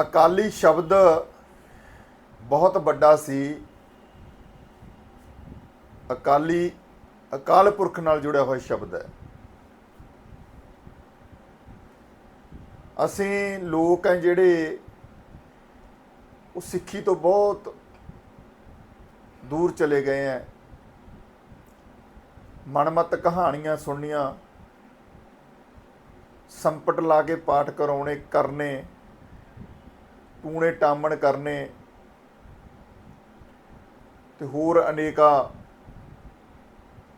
ਅਕਾਲੀ ਸ਼ਬਦ ਬਹੁਤ ਵੱਡਾ ਸੀ। ਅਕਾਲੀ, ਅਕਾਲ ਪੁਰਖ ਨਾਲ ਜੁੜਿਆ ਹੋਇਆ ਸ਼ਬਦ ਹੈ। ਅਸੀਂ ਲੋਕ ਹੈ ਜਿਹੜੇ ਉਹ ਸਿੱਖੀ ਤੋਂ ਬਹੁਤ ਦੂਰ ਚਲੇ ਗਏ ਹੈ। ਮਨਮਤ ਕਹਾਣੀਆਂ ਸੁਣਨੀਆਂ, ਸੰਪਟ ਲਾ ਕੇ ਪਾਠ ਕਰਾਉਣੇ, ਕਰਨੇ ਟੂਣੇ ਟਾਮਣ ਕਰਨੇ ਤੇ ਹੋਰ ਅਨੇਕਾਂ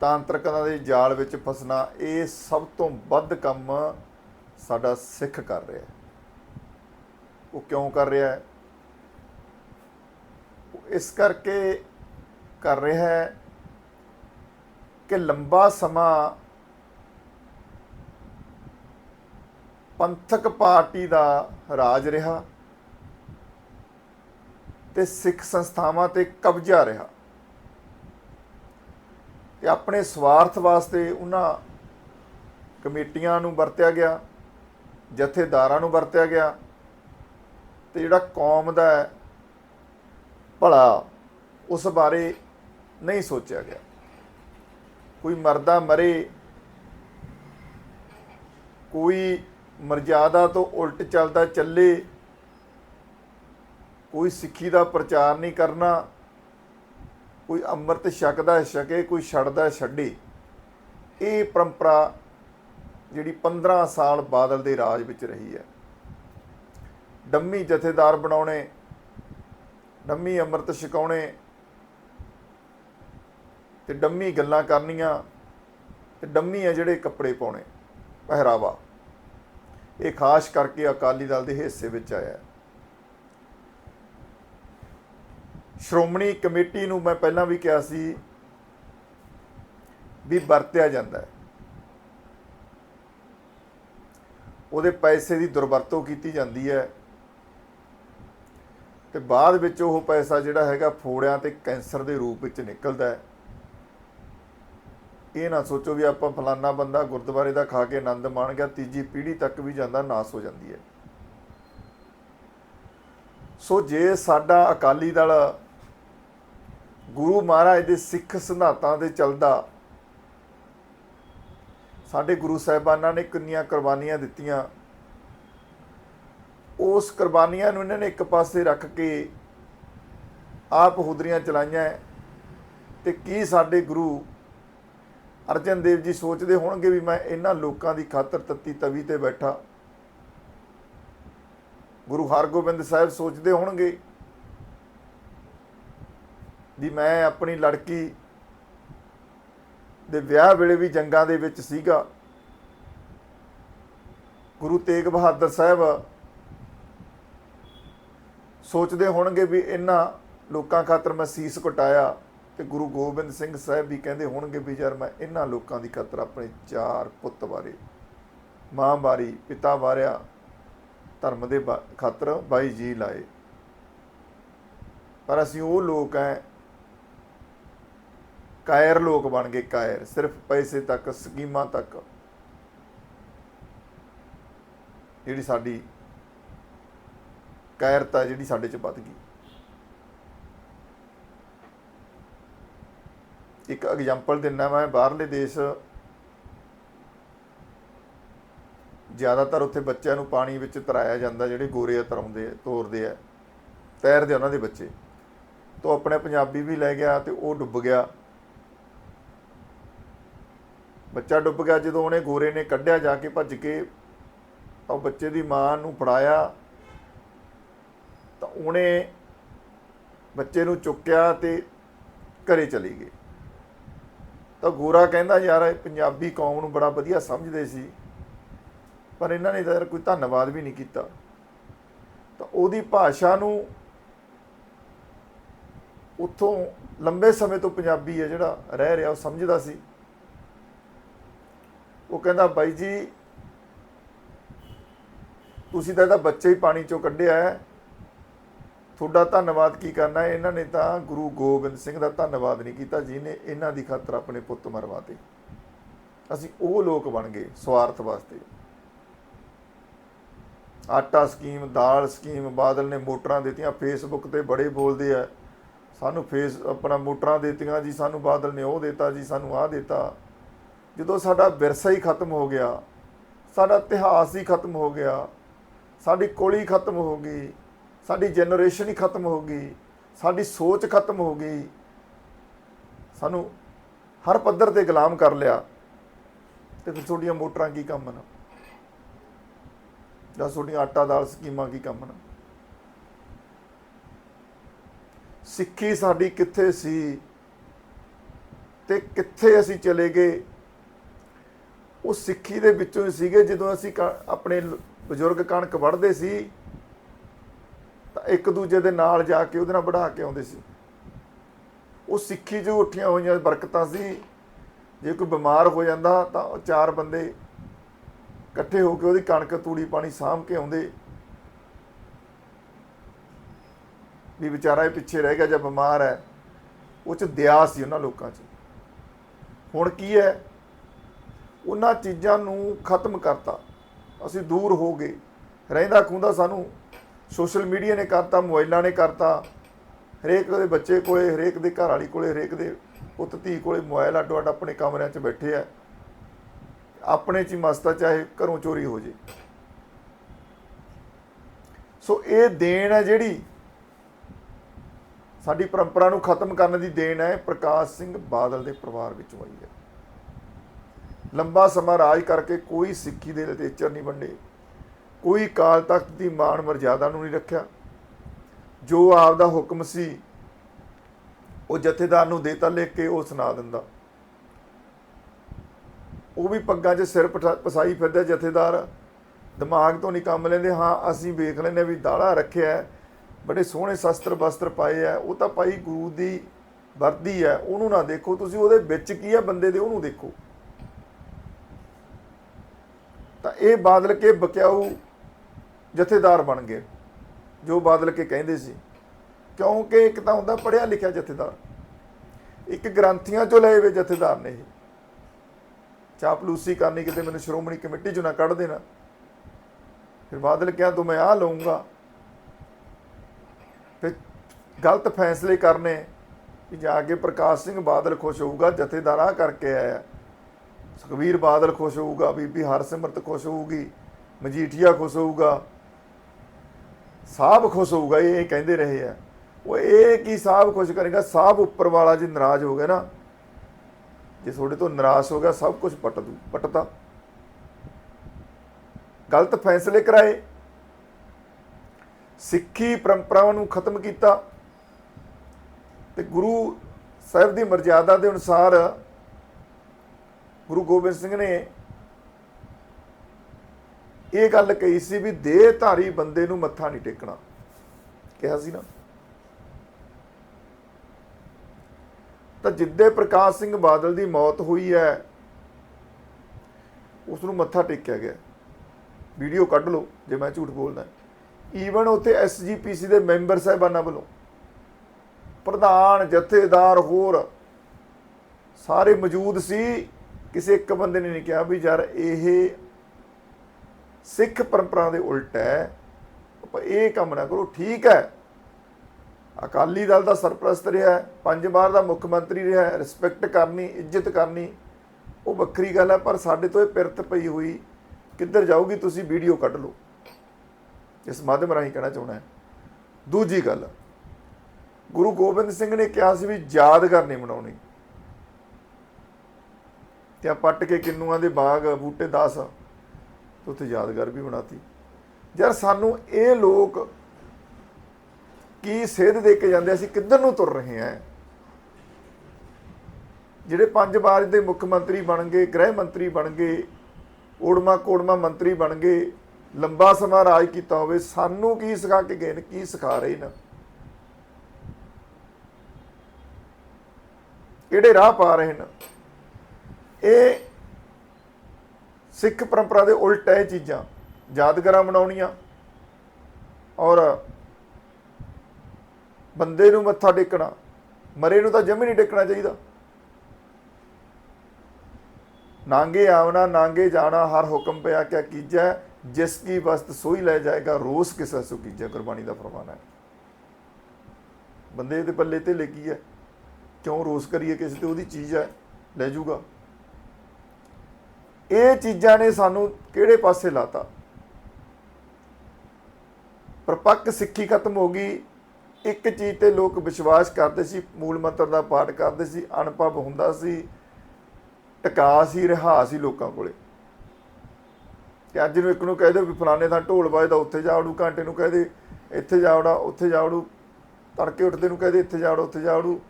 ਤਾਂਤਰਿਕਾਂ ਦੇ ਜਾਲ ਵਿੱਚ ਫਸਣਾ, ਇਹ ਸਭ ਤੋਂ ਵੱਧ ਕੰਮ ਸਾਡਾ ਸਿੱਖ ਕਰ ਰਿਹਾ ਹੈ। ਉਹ ਕਿਉਂ ਕਰ ਰਿਹਾ ਹੈ? ਇਸ ਕਰਕੇ ਕਰ ਰਿਹਾ ਹੈ ਕਿ ਲੰਬਾ ਸਮਾਂ ਪੰਥਕ ਪਾਰਟੀ ਦਾ ਰਾਜ ਰਿਹਾ। ਤੇ ਸਿੱਖ ਸੰਸਥਾਵਾਂ ਤੇ ਕਬਜ਼ਾ ਰਿਹਾ। ਤੇ ਆਪਣੇ ਸਵਾਰਥ ਵਾਸਤੇ ਉਹਨਾਂ ਕਮੇਟੀਆਂ ਨੂੰ ਵਰਤਿਆ ਗਿਆ, ਜਥੇਦਾਰਾਂ ਨੂੰ ਵਰਤਿਆ ਗਿਆ ਤੇ ਜਿਹੜਾ ਕੌਮ ਦਾ ਭਲਾ ਉਸ ਬਾਰੇ ਨਹੀਂ ਸੋਚਿਆ ਗਿਆ। ਕੋਈ ਮਰਦਾ ਮਰੇ, ਕੋਈ ਮਰਜ਼ਾਦਾ ਤੋਂ ਉਲਟ ਚੱਲਦਾ ਚੱਲੇ ਕੋਈ ਸਿੱਖੀ ਦਾ ਪ੍ਰਚਾਰ ਨਹੀਂ ਕਰਨਾ, ਕੋਈ ਅੰਮ੍ਰਿਤ ਛਕਦਾ ਛਕੇ, ਕੋਈ ਛੱਡਦਾ ਛੱਡੇ, ਇਹ ਪਰੰਪਰਾ ਜਿਹੜੀ 15 ਸਾਲ ਬਾਦਲ ਦੇ ਰਾਜ ਵਿੱਚ ਰਹੀ ਹੈ। ਡੰਮੀ ਜਥੇਦਾਰ ਬਣਾਉਣੇ, ਡੰਮੀ ਅੰਮ੍ਰਿਤ ਛਕਾਉਣੇ ਤੇ ਡੰਮੀ ਗੱਲਾਂ ਕਰਨੀਆਂ ਤੇ ਡੰਮੀ ਆ ਜਿਹੜੇ ਕੱਪੜੇ ਪਾਉਣੇ, ਪਹਿਰਾਵਾ। ਇਹ ਖਾਸ ਕਰਕੇ ਅਕਾਲੀ ਦਲ ਦੇ ਹਿੱਸੇ ਵਿੱਚ ਆਇਆ ਹੈ ਸ਼੍ਰੋਮਣੀ ਕਮੇਟੀ ਨੂੰ ਮੈਂ ਪਹਿਲਾਂ ਵੀ ਕਿਹਾ ਸੀ ਵੀ ਵਰਤਿਆ ਜਾਂਦਾ ਹੈ। ਉਹਦੇ ਪੈਸੇ ਦੀ ਦੁਰਵਰਤੋਂ ਕੀਤੀ ਜਾਂਦੀ ਹੈ ਤੇ ਬਾਅਦ ਵਿੱਚ ਉਹ ਪੈਸਾ ਜਿਹੜਾ ਹੈਗਾ ਫੋੜਿਆਂ ਤੇ ਕੈਂਸਰ ਦੇ ਰੂਪ ਵਿੱਚ ਨਿਕਲਦਾ ਹੈ। ਇਹ ਨਾ ਸੋਚੋ ਵੀ ਆਪਾਂ ਫਲਾਨਾ ਬੰਦਾ ਗੁਰਦੁਆਰੇ ਦਾ ਖਾ ਕੇ ਆਨੰਦ ਮਾਣ ਗਿਆ, ਤੀਜੀ ਪੀੜ੍ਹੀ ਤੱਕ ਵੀ ਜਾਂਦਾ, ਨਾਸ ਹੋ ਜਾਂਦੀ ਹੈ। ਸੋ ਜੇ ਸਾਡਾ ਅਕਾਲੀ ਦਲ ਗੁਰੂ ਮਹਾਰਾਜ ਦੇ ਸਿੱਖ ਸਿਧਾਂਤਾਂ ਤੇ ਚੱਲਦਾ। ਸਾਡੇ ਗੁਰੂ ਸਾਹਿਬਾਨਾਂ ਨੇ ਕਿੰਨੀਆਂ ਕੁਰਬਾਨੀਆਂ ਦਿੱਤੀਆਂ। ਉਸ ਕੁਰਬਾਨੀਆਂ ਨੂੰ ਇਹਨਾਂ ਨੇ ਇੱਕ ਪਾਸੇ ਰੱਖ ਕੇ ਆਪ ਹੁਦਰੀਆਂ ਚਲਾਈਆਂ ਤੇ ਕੀ ਸਾਡੇ ਗੁਰੂ ਅਰਜਨ ਦੇਵ ਜੀ ਸੋਚਦੇ ਹੋਣਗੇ ਵੀ ਮੈਂ ਇਹਨਾਂ ਲੋਕਾਂ ਦੀ ਖਾਤਰ ਤੱਤੀ ਤਵੀ ਤੇ ਬੈਠਾ। ਗੁਰੂ ਹਰਗੋਬਿੰਦ ਸਾਹਿਬ ਸੋਚਦੇ ਹੋਣਗੇ ਵੀ ਮੈਂ ਆਪਣੀ ਲੜਕੀ ਦੇ ਵਿਆਹ ਵੇਲੇ ਵੀ ਜੰਗਾਂ ਦੇ ਵਿੱਚ ਸੀਗਾ। ਗੁਰੂ ਤੇਗ ਬਹਾਦਰ ਸਾਹਿਬ ਸੋਚਦੇ ਹੋਣਗੇ ਵੀ ਇਹਨਾਂ ਲੋਕਾਂ ਖਾਤਰ ਮੈਂ ਸੀਸ ਕਟਾਇਆ ਤੇ ਗੁਰੂ ਗੋਬਿੰਦ ਸਿੰਘ ਸਾਹਿਬ ਵੀ ਕਹਿੰਦੇ ਹੋਣਗੇ ਵੀ ਯਾਰ ਮੈਂ ਇਹਨਾਂ ਲੋਕਾਂ ਦੀ ਖਾਤਰ ਆਪਣੇ ਚਾਰ ਪੁੱਤ ਬਾਰੇ ਮਾਂ ਬਾਰੀ ਪਿਤਾ ਵਾਰਿਆ ਧਰਮ ਦੇ ਬਾ- ਖਾਤਰ ਬਾਈ ਜੀ ਲਾਏ। ਪਰ ਅਸੀਂ ਉਹ ਲੋਕ ਐ ਕਾਇਰ ਲੋਕ ਬਣ ਗਏ ਕਾਇਰ, ਸਿਰਫ ਪੈਸੇ ਤੱਕ, ਸਕੀਮਾਂ ਤੱਕ। ਜਿਹੜੀ ਸਾਡੀ ਕਾਇਰਤਾ ਜਿਹੜੀ ਸਾਡੇ ਚ ਵੱਧ ਗਈ। ਇੱਕ ਐਗਜ਼ਾਮਪਲ ਦਿੰਦਾ ਮੈਂ, ਬਾਹਰਲੇ ਦੇਸ਼ ਜ਼ਿਆਦਾਤਰ ਉੱਥੇ ਬੱਚਿਆਂ ਨੂੰ ਪਾਣੀ ਵਿੱਚ ਤਰਾਇਆ ਜਾਂਦਾ, ਜਿਹੜੇ ਗੋਰੇ ਆ, ਤਰਾਉਂਦੇ ਆ, ਤੋਰਦੇ ਆ, ਤੈਰਦੇ ਉਹਨਾਂ ਦੇ ਬੱਚੇ। ਤੋਂ ਆਪਣੇ ਪੰਜਾਬੀ ਵੀ ਲੈ ਗਿਆ ਤੇ ਉਹ ਡੁੱਬ ਗਿਆ। ਬੱਚਾ ਡੁੱਬ ਗਿਆ, ਜਦੋਂ ਉਹਨੇ ਗੋਰੇ ਨੇ ਕੱਢਿਆ ਜਾ ਕੇ ਭੱਜ ਕੇ, ਤਾਂ ਉਹ ਬੱਚੇ ਦੀ ਮਾਂ ਨੂੰ ਫੜਾਇਆ। ਤਾਂ ਉਹਨੇ ਬੱਚੇ ਨੂੰ ਚੁੱਕਿਆ ਤੇ ਘਰੇ ਚਲੀ ਗਈ। ਤਾਂ ਗੋਰਾ ਕਹਿੰਦਾ, ਯਾਰ, ਇਹ ਪੰਜਾਬੀ ਕੌਮ ਨੂੰ ਬੜਾ ਵਧੀਆ ਸਮਝਦੇ ਸੀ, ਪਰ ਇਹਨਾਂ ਨੇ ਤਾਂ ਕੋਈ ਧੰਨਵਾਦ ਵੀ ਨਹੀਂ ਕੀਤਾ। ਤਾਂ ਉਹਦੀ ਭਾਸ਼ਾ ਨੂੰ ਉੱਥੋਂ ਲੰਬੇ ਸਮੇਂ ਤੋਂ ਪੰਜਾਬੀ ਹੈ ਜਿਹੜਾ ਰਹਿ ਰਿਹਾ, ਉਹ ਸਮਝਦਾ ਸੀ। ਉਹ ਕਹਿੰਦਾ ਬਾਈ ਜੀ, ਤੁਸੀਂ ਤਾਂ ਇਹਦਾ ਬੱਚਾ ਹੀ ਪਾਣੀ ਚੋਂ ਕੱਢਿਆ ਹੈ। ਤੁਹਾਡਾ ਧੰਨਵਾਦ ਕੀ ਕਰਨਾ ਹੈ? ਇਹਨਾਂ ਨੇ ਤਾਂ ਗੁਰੂ ਗੋਬਿੰਦ ਸਿੰਘ ਦਾ ਧੰਨਵਾਦ ਨਹੀਂ ਕੀਤਾ, ਜਿਹਨੇ ਇਹਨਾਂ ਦੀ ਖਾਤਰ ਆਪਣੇ ਪੁੱਤ ਮਰਵਾਤੇ ਅਸੀਂ ਉਹ ਲੋਕ ਬਣ ਗਏ ਸਵਾਰਥ ਵਾਸਤੇ। ਆਟਾ ਸਕੀਮ, ਦਾਲ ਸਕੀਮ, ਬਾਦਲ ਨੇ ਮੋਟਰਾਂ ਦਿੱਤੀਆਂ। ਫੇਸਬੁੱਕ ਤੇ ਬੜੇ ਬੋਲਦੇ ਆ, ਸਾਨੂੰ ਫੇਸ, ਆਪਣਾ ਮੋਟਰਾਂ ਦਿੱਤੀਆਂ ਜੀ, ਸਾਨੂੰ ਬਾਦਲ ਨੇ ਉਹ ਦਿੱਤਾ ਜੀ, ਸਾਨੂੰ ਆਹ ਦਿੱਤਾ। ਜਦੋਂ ਸਾਡਾ ਵਿਰਸਾ ਹੀ ਖਤਮ ਹੋ ਗਿਆ, ਸਾਡਾ ਇਤਿਹਾਸ ਹੀ ਖਤਮ ਹੋ ਗਿਆ, ਸਾਡੀ ਕੋਲੀ ਖਤਮ ਹੋ ਗਈ, ਸਾਡੀ ਜਨਰੇਸ਼ਨ ਹੀ ਖਤਮ ਹੋ ਗਈ, ਸਾਡੀ ਸੋਚ ਖਤਮ ਹੋ ਗਈ, ਸਾਨੂੰ ਹਰ ਪੱਧਰ ਤੇ ਗੁਲਾਮ ਕਰ ਲਿਆ। ਤੇ ਫਿਰ ਤੁਹਾਡੀਆਂ ਮੋਟਰਾਂ ਕੀ ਕੰਮ ਨੇ ਜਾਂ ਤੁਹਾਡੀਆਂ ਆਟਾ ਦਾਲ ਸਕੀਮਾਂ ਕੀ ਕੰਮ ਨੇ ਸਿੱਖੀ ਸਾਡੀ ਕਿੱਥੇ ਸੀ ਤੇ ਕਿੱਥੇ ਅਸੀਂ ਚਲੇ ਗਏ? ਉਹ ਸਿੱਖੀ ਦੇ ਵਿੱਚੋਂ ਹੀ ਸੀਗੇ। ਜਦੋਂ ਅਸੀਂ ਕ- ਆਪਣੇ ਬਜ਼ੁਰਗ ਕਣਕ ਵੜਦੇ ਸੀ, ਤਾਂ ਇੱਕ ਦੂਜੇ ਦੇ ਨਾਲ ਜਾ ਕੇ ਉਹਦੇ ਨਾਲ ਵਢਾ ਕੇ ਆਉਂਦੇ ਸੀ। ਉਹ ਸਿੱਖੀ ਜੋ ਉੱਠੀਆਂ ਹੋਈਆਂ ਬਰਕਤਾਂ ਸੀ, ਜੇ ਕੋਈ ਬਿਮਾਰ ਹੋ ਜਾਂਦਾ ਤਾਂ ਉਹ ਚਾਰ ਬੰਦੇ ਇਕੱਠੇ ਹੋ ਕੇ ਉਹਦੀ ਕਣਕ, ਤੂੜੀ ਪਾਣੀ ਸਾਂਭ ਕੇ ਆਉਂਦੇ। ਵੀ ਵਿਚਾਰਾ ਇਹ ਪਿੱਛੇ ਰਹਿ ਗਿਆ ਜਾਂ ਬਿਮਾਰ ਹੈ, ਉਹ ਚ ਦਇਆ ਸੀ ਉਹਨਾਂ ਲੋਕਾਂ 'ਚ। ਹੁਣ ਕੀ ਹੈ? ਉਹਨਾਂ ਚੀਜ਼ਾਂ ਨੂੰ ਖਤਮ ਕਰਤਾ। ਅਸੀਂ ਦੂਰ ਹੋ ਗਏ। ਰਹਿੰਦਾ ਖੁੰਦਾ ਸਾਨੂੰ ਸੋਸ਼ਲ ਮੀਡੀਆ ਨੇ ਕਰਤਾ ਮੋਬਾਈਲਾਂ ਨੇ ਕਰਤਾ। ਹਰੇਕ ਦੇ ਬੱਚੇ ਕੋਲੇ, ਹਰੇਕ ਦੇ ਘਰ ਵਾਲੀ ਕੋਲੇ, ਹਰੇਕ ਦੇ ਪੁੱਤ ਧੀ ਕੋਲੇ ਮੋਬਾਈਲ ਅੱਡੋ ਅੱਡ ਆਪਣੇ ਕਮਰਿਆਂ 'ਚ ਬੈਠੇ ਆ। ਆਪਣੇ 'ਚ ਹੀ ਮਸਤਾ ਚਾਹੇ ਘਰੋਂ ਚੋਰੀ ਹੋ ਜੇ। ਸੋ ਇਹ ਦੇਣ ਹੈ ਜਿਹੜੀ ਸਾਡੀ ਪਰੰਪਰਾ ਨੂੰ ਖਤਮ ਕਰਨ ਦੀ ਦੇਣ ਹੈ। ਪ੍ਰਕਾਸ਼ ਸਿੰਘ ਬਾਦਲ ਦੇ ਪਰਿਵਾਰ ਵਿੱਚੋਂ ਆਈ ਹੈ। ਲੰਬਾ ਸਮਾਂ ਰਾਜ ਕਰਕੇ ਕੋਈ ਸਿੱਖੀ ਦੇ ਲਤੇਚਰ ਨਹੀਂ ਵੰਡੇ। ਕੋਈ ਕਾਲ ਤਖਤ ਦੀ ਮਾਣ ਮਰਜ਼ਾਦਾ ਨੂੰ ਨਹੀਂ ਰੱਖਿਆ। ਜੋ ਆਪ ਦਾ ਹੁਕਮ ਸੀ, ਉਹ ਜਥੇਦਾਰ ਨੂੰ ਦੇਤਾ ਲਿਖ ਕੇ ਉਹ ਸੁਣਾ ਦਿੰਦਾ। ਉਹ ਵੀ ਪੱਗਾਂ 'ਚ ਸਿਰ ਪਠਾ- ਪਸਾਈ ਫਿਰਦਾ ਜਥੇਦਾਰ। ਦਿਮਾਗ ਤੋਂ ਨਹੀਂ ਕੰਮ ਲੈਂਦੇ, ਹਾਂ, ਅਸੀਂ ਵੇਖ ਲੈਂਦੇ ਹਾਂ ਵੀ ਦਾੜਾ ਰੱਖਿਆ ਬੜੇ ਸੋਹਣੇ ਸ਼ਸਤਰ ਵਸਤਰ ਪਾਏ ਆ ਉਹ ਤਾਂ ਭਾਈ ਗੁਰੂ ਦੀ ਵਰਦੀ ਹੈ, ਉਹਨੂੰ ਨਾ ਦੇਖੋ। ਤੁਸੀਂ ਉਹਦੇ ਵਿੱਚ ਕੀ ਹੈ, ਬੰਦੇ ਦੇ ਉਹਨੂੰ ਦੇਖੋ। ਤਾਂ ਇਹ ਬਾਦਲ ਕੇ ਬਕਿਆਊ ਜਥੇਦਾਰ ਬਣ ਗਏ, ਜੋ ਬਾਦਲ ਕੇ ਕਹਿੰਦੇ ਸੀ। ਕਿਉਂਕਿ ਇੱਕ ਤਾਂ ਹੁੰਦਾ ਪੜਿਆ ਲਿਖਿਆ ਜਥੇਦਾਰ। ਇੱਕ ਗ੍ਰੰਥੀਆਂ ਚੋਂ ਲਏ ਹੋਏ ਜਥੇਦਾਰ ਨੇ ਇਹ। ਚਾਪਲੂਸੀ ਕਰਨੀ ਕਿਤੇ ਮੈਨੂੰ ਸ਼੍ਰੋਮਣੀ ਕਮੇਟੀ ਚੋਂ ਨਾ ਕੱਢ ਦੇਣਾ। ਫਿਰ ਬਾਦਲ ਕਿਹਾ, ਤੂੰ ਮੈਂ ਆ ਲਊਂਗਾ। ਫਿਰ ਗਲਤ ਫੈਸਲੇ ਕਰਨੇ। ਕਿ ਜਾ ਕੇ ਪ੍ਰਕਾਸ਼ ਸਿੰਘ ਬਾਦਲ ਖੁਸ਼ ਹੋਊਗਾ, ਜਥੇਦਾਰ ਆ ਕਰਕੇ ਆਇਆ। ਸੁਖਵੀਰ ਬਾਦਲ ਖੁਸ਼ ਹੋਊਗਾ, ਬੀਬੀ ਹਰਸਿਮਰਤ ਖੁਸ਼ ਹੋਊਗੀ, ਮਜੀਠੀਆ ਖੁਸ਼ ਹੋਊਗਾ, ਸਾਹਬ ਖੁਸ਼ ਹੋਊਗਾ, ਇਹ ਕਹਿੰਦੇ ਰਹੇ ਆ। ਉਹ ਇਹ ਕੀ ਸਾਹਬ ਖੁਸ਼ ਕਰੇਗਾ, ਸਾਹਬ ਉੱਪਰ ਵਾਲਾ ਜੇ ਨਾਰਾਜ਼ ਹੋ ਗਿਆ ਨਾ, ਜੇ ਤੁਹਾਡੇ ਤੋਂ ਨਾਰਾਜ਼ ਹੋ ਗਿਆ, ਸਭ ਕੁਝ ਪਟ ਦੂ ਪਟਦਾ ਗਲਤ ਫੈਸਲੇ ਕਰਾਏ। ਸਿੱਖੀ ਪਰੰਪਰਾਵਾਂ ਨੂੰ ਖਤਮ ਕੀਤਾ। ਤੇ ਗੁਰੂ ਸਾਹਿਬ ਦੀ ਮਰਜ਼ਾਦਾ ਦੇ ਅਨੁਸਾਰ ਗੁਰੂ ਗੋਬਿੰਦ ਸਿੰਘ ਨੇ ਇਹ ਗੱਲ ਕਹੀ ਸੀ ਵੀ ਦੇਹਧਾਰੀ ਬੰਦੇ ਨੂੰ ਮੱਥਾ ਨਹੀਂ ਟੇਕਣਾ। ਕਿਹਾ ਸੀ ਨਾ। ਤਾਂ ਜਿੱਦੇ ਪ੍ਰਕਾਸ਼ ਸਿੰਘ ਬਾਦਲ ਦੀ ਮੌਤ ਹੋਈ ਹੈ ਉਸ ਨੂੰ ਮੱਥਾ ਟੇਕਿਆ ਗਿਆ। ਵੀਡੀਓ ਕੱਢ ਲਓ, ਜੇ ਮੈਂ ਝੂਠ ਬੋਲਦਾ। ਈਵਨ ਉੱਥੇ ਐਸਜੀਪੀਸੀ ਦੇ ਮੈਂਬਰ ਸਾਹਿਬਾਨਾਂ ਵੱਲੋਂ ਪ੍ਰਧਾਨ, ਜਥੇਦਾਰ, ਹੋਰ ਸਾਰੇ ਮੌਜੂਦ ਸੀ। ਕਿਸੇ ਇੱਕ ਬੰਦੇ ਨੇ ਨਹੀਂ ਕਿਹਾ ਵੀ ਯਾਰ ਇਹ ਸਿੱਖ ਪਰੰਪਰਾ ਦੇ ਉਲਟ ਹੈ। ਆਪਾਂ ਇਹ ਕੰਮ ਨਾ ਕਰੋ, ਠੀਕ ਹੈ। ਅਕਾਲੀ ਦਲ ਦਾ ਸਰਪ੍ਰਸਤ ਰਿਹਾ, ਪੰਜ ਵਾਰ ਦਾ ਮੁੱਖ ਮੰਤਰੀ ਰਿਹਾ ਰਿਸਪੈਕਟ ਕਰਨੀ, ਇੱਜ਼ਤ ਕਰਨੀ, ਉਹ ਵੱਖਰੀ ਗੱਲ ਹੈ, ਪਰ ਸਾਡੇ ਤੋਂ ਇਹ ਪਿਰਤ ਪਈ ਹੋਈ, ਕਿੱਧਰ ਜਾਊਗੀ ਤੁਸੀਂ ਵੀਡੀਓ ਕੱਢ ਲਓ। ਇਸ ਮਾਧਿਅਮ ਰਾਹੀਂ ਕਹਿਣਾ ਚਾਹੁੰਦਾ ਹੈ। ਦੂਜੀ ਗੱਲ, ਗੁਰੂ ਗੋਬਿੰਦ ਸਿੰਘ ਨੇ ਕਿਹਾ ਸੀ ਵੀ ਯਾਦਗਾਰ ਨਹੀਂ ਬਣਾਉਣੀ ਤੇ ਆ ਪੱਟ ਕੇ ਕਿੰਨੂਆਂ ਦੇ ਬਾਗ, ਬੂਟੇ 10 ਉੱਥੇ ਯਾਦਗਾਰ ਵੀ ਬਣਾਤੀ। ਯਾਰ ਸਾਨੂੰ ਇਹ ਲੋਕ ਕੀ ਸੇਧ ਦੇ ਕੇ ਜਾਂਦੇ ਅਸੀਂ ਕਿੱਧਰ ਨੂੰ ਤੁਰ ਰਹੇ ਹਾਂ ਜਿਹੜੇ ਪੰਜ ਵਾਰ ਦੇ ਮੁੱਖ ਮੰਤਰੀ ਬਣ ਗਏ, ਗ੍ਰਹਿ ਮੰਤਰੀ ਬਣ ਗਏ ਓੜਮਾ ਕੋੜਮਾ ਮੰਤਰੀ ਬਣ ਗਏ, ਲੰਬਾ ਸਮਾਂ ਰਾਜ ਕੀਤਾ ਹੋਵੇ, ਸਾਨੂੰ ਕੀ ਸਿਖਾ ਕੇ ਗਏ ਨੇ? ਕੀ ਸਿਖਾ ਰਹੇ ਨੇ? ਕਿਹੜੇ ਰਾਹ ਪਾ ਰਹੇ ਨੇ? ਇਹ ਸਿੱਖ ਪਰੰਪਰਾ ਦੇ ਉਲਟ ਹੈ ਇਹ ਚੀਜ਼ਾਂ, ਯਾਦਗਾਰਾਂ ਬਣਾਉਣੀਆਂ ਔਰ ਬੰਦੇ ਨੂੰ ਮੱਥਾ ਟੇਕਣਾ, ਮਰੇ ਨੂੰ ਤਾਂ ਜਮੀ ਨਹੀਂ ਟੇਕਣਾ ਚਾਹੀਦਾ। ਨਾਂਗੇ ਆਵਣਾ, ਨਾਂਗੇ ਜਾਣਾ, ਹਰ ਹੁਕਮ ਪਿਆ ਕਿਆ ਕੀਜੈ, ਜਿਸ ਕੀ ਵਸਤ ਸੋਈ ਲੈ ਜਾਏਗਾ, ਰੋਸ ਕਿਸਾ ਸੋ ਕੀਜੇ ਗੁਰਬਾਣੀ ਦਾ ਫਰਮਾਨ ਹੈ। ਬੰਦੇ ਦੇ ਪੱਲੇ ਤੇ ਲੱਗੀ ਹੈ, ਕਿਉਂ ਰੋਸ ਕਰੀਏ ਕਿਸੇ ਤੇ, ਉਹਦੀ ਚੀਜ਼ ਹੈ, ਲੈ ਜਾਊਗਾ ਇਹ ਚੀਜ਼ਾਂ ਨੇ ਸਾਨੂੰ ਕਿਹੜੇ ਪਾਸੇ ਲਾਤਾ? ਪਰਪੱਕ ਸਿੱਖੀ ਖਤਮ ਹੋ ਗਈ। ਇੱਕ ਚੀਜ਼ ਤੇ ਲੋਕ ਵਿਸ਼ਵਾਸ ਕਰਦੇ ਸੀ, ਮੂਲ ਮੰਤਰ ਦਾ ਪਾਠ ਕਰਦੇ ਸੀ ਅਨੁਭਵ ਹੁੰਦਾ ਸੀ, ਟਿਕਾ ਸੀ, ਰਿਹਾ ਸੀ ਲੋਕਾਂ ਕੋਲੇ। ਤੇ ਅੱਜ ਨੂੰ ਇੱਕ ਨੂੰ ਕਹਿ ਦਿਓ ਵੀ ਫਲਾਣੇ ਥਾਂ ਢੋਲ ਵੱਜਦਾ, ਉੱਥੇ ਜਾ ਵੜੂ ਘੰਟੇ ਨੂੰ ਕਹਿ ਦੇ, ਇੱਥੇ ਜਾ ਵੜਾ ਉੱਥੇ ਜਾ ਵੜੂ ਤੜਕੇ ਉੱਠਦੇ ਨੂੰ ਕਹਿ ਦੇ, ਇੱਥੇ ਜਾ ਵੜੋ ਉੱਥੇ ਜਾ ਵੜੂ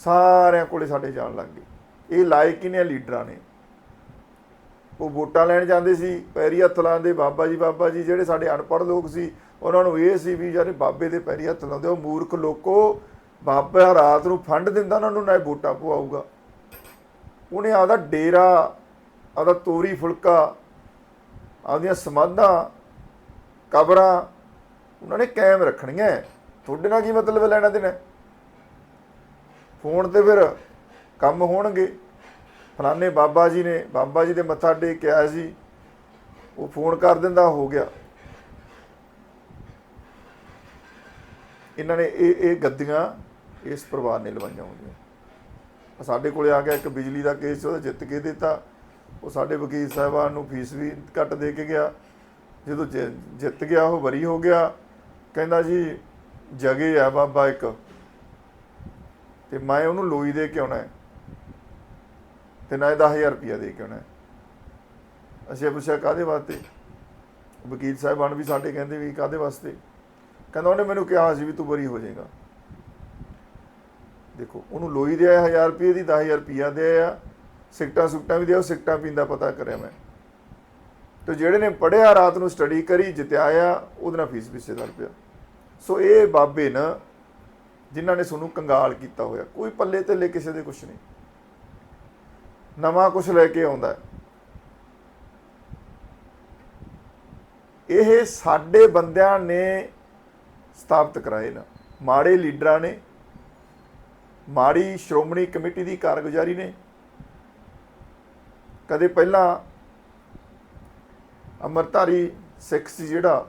ਸਾਰਿਆਂ ਕੋਲੇ ਸਾਡੇ ਜਾਣ ਲੱਗ ਗਏ। ਇਹ ਲਾਇਕ ਹੀ ਨੇ ਲੀਡਰਾਂ ਨੇ। ਉਹ ਵੋਟਾਂ ਲੈਣ ਜਾਂਦੇ ਸੀ, ਪੈਰੀ ਹੱਥ ਲਾਉਂਦੇ ਬਾਬਾ ਜੀ ਬਾਬਾ ਜੀ ਜਿਹੜੇ ਸਾਡੇ ਅਨਪੜ੍ਹ ਲੋਕ ਸੀ, ਉਹਨਾਂ ਨੂੰ ਇਹ ਸੀ ਵੀ ਯਾਰ ਬਾਬੇ ਦੇ ਪੈਰੀ ਹੱਥ ਲਾਉਂਦੇ ਉਹ ਮੂਰਖ ਲੋਕੋ, ਬਾਬਾ ਰਾਤ ਨੂੰ ਫੰਡ ਦਿੰਦਾ ਉਹਨਾਂ, ਨੂੰ ਨਾ ਵੋਟਾਂ ਪਵਾਊਗਾ। ਉਹਨੇ ਆਪਦਾ ਡੇਰਾ, ਆਪਦਾ ਤੋਰੀ ਫੁਲਕਾ, ਆਪਦੀਆਂ ਸਮਾਧਾਂ, ਕਬਰਾਂ, ਉਹਨਾਂ ਨੇ ਕਾਇਮ ਰੱਖਣੀਆਂ। ਤੁਹਾਡੇ ਨਾਲ ਕੀ ਮਤਲਬ ਲੈਣਾ ਦੇਣਾ? ਫੋਨ ਤੇ ਫਿਰ ਕੰਮ ਹੋਣਗੇ। ਫਲਾਣੇ ਬਾਬਾ ਜੀ ਨੇ, ਬਾਬਾ ਜੀ ਦੇ ਮੱਥਾ ਟੇਕ ਕੇ ਆਇਆ ਸੀ। ਉਹ ਫੋਨ ਕਰ ਦਿੰਦਾ, ਹੋ ਗਿਆ। ਇਹਨਾਂ ਨੇ ਇਹ ਇਹ ਗੱਦੀਆਂ ਇਸ ਪਰਿਵਾਰ ਨੇ ਲਵਾਈਆਂ ਹੋਈਆਂ। ਸਾਡੇ ਕੋਲੇ ਆ ਗਿਆ ਇੱਕ ਬਿਜਲੀ ਦਾ ਕੇਸ, ਉਹਦਾ ਜਿੱਤ ਕੇ ਦਿੱਤਾ। ਉਹ ਸਾਡੇ ਵਕੀਲ ਸਾਹਿਬਾਨ ਨੂੰ ਫੀਸ ਵੀ ਘੱਟ ਦੇ ਕੇ ਗਿਆ। ਜਦੋਂ ਜਿੱਤ ਗਿਆ, ਉਹ ਬਰੀ ਹੋ ਗਿਆ। ਕਹਿੰਦਾ ਜੀ ਜਗੇ ਆ ਬਾਬਾ ਇੱਕ। ਤੇ ਮੈਂ ਉਹਨੂੰ ਲੋਈ ਦੇ ਕੇ ਆਉਣਾ ਹੈ। ਤੇ ਨਾ 10000 ਰੁਪਇਆ ਦੇ ਕੇ ਆਉਣਾ ਹੈ। ਅਸੀਂ ਪੁੱਛਿਆ ਕਾਦੇ ਵਾਸਤੇ? ਵਕੀਲ ਸਾਹਿਬਾਨ ਵੀ ਸਾਡੇ ਕਹਿੰਦੇ ਵੀ ਕਾਦੇ ਵਾਸਤੇ? ਕਹਿੰਦਾ, ਉਹਨੇ ਮੈਨੂੰ ਕਿਹਾ ਸੀ ਵੀ ਤੂੰ ਬਰੀ ਹੋ ਜਾਏਗਾ। ਦੇਖੋ, ਉਹਨੂੰ ਲੋਈ ਦੇ ਆਇਆ 1000 ਰੁਪਏ ਦੀ 10000 ਰੁਪਇਆ ਦੇ ਆ ਸਿਕਟਾਂ ਸੁਕਟਾਂ ਵੀ ਦਿਓ ਸਿਕਟਾਂ ਪੀਂਦਾ ਪਤਾ ਕਰਿਆ ਮੈਂ। ਤੇ ਜਿਹੜੇ ਨੇ ਪੜਿਆ ਰਾਤ ਨੂੰ ਸਟੱਡੀ ਕਰੀ ਜਿਤਿਆਇਆ ਉਹਦੇ ਨਾਲ ਫੀਸ ਵੀ ਸੇਦਾਰ ਰੁਪਇਆ ਸੋ ਇਹ ਬਾਬੇ ਨਾ, ਜਿਨ੍ਹਾਂ ਨੇ ਤੁਹਾਨੂੰ ਕੰਗਾਲ ਕੀਤਾ ਹੋਇਆ, ਕੋਈ ਪੱਲੇ ਤੇ ਲੈ ਕਿਸੇ ਦੇ ਕੁਛ ਨਹੀਂ। ਨਵਾਂ ਕੁਛ ਲੈ ਕੇ ਆਉਂਦਾ ਇਹ ਸਾਡੇ ਬੰਦਿਆਂ ਨੇ ਸਥਾਪਿਤ ਕਰਾਏ ਨਾ। ਮਾੜੇ ਲੀਡਰਾਂ ਨੇ, ਮਾੜੀ ਸ਼੍ਰੋਮਣੀ ਕਮੇਟੀ ਦੀ ਕਾਰਗੁਜ਼ਾਰੀ ਨੇ। ਕਦੇ ਪਹਿਲਾਂ ਅਮਰਤਾਰੀ ਸਿੱਖ ਸੀ ਜਿਹੜਾ,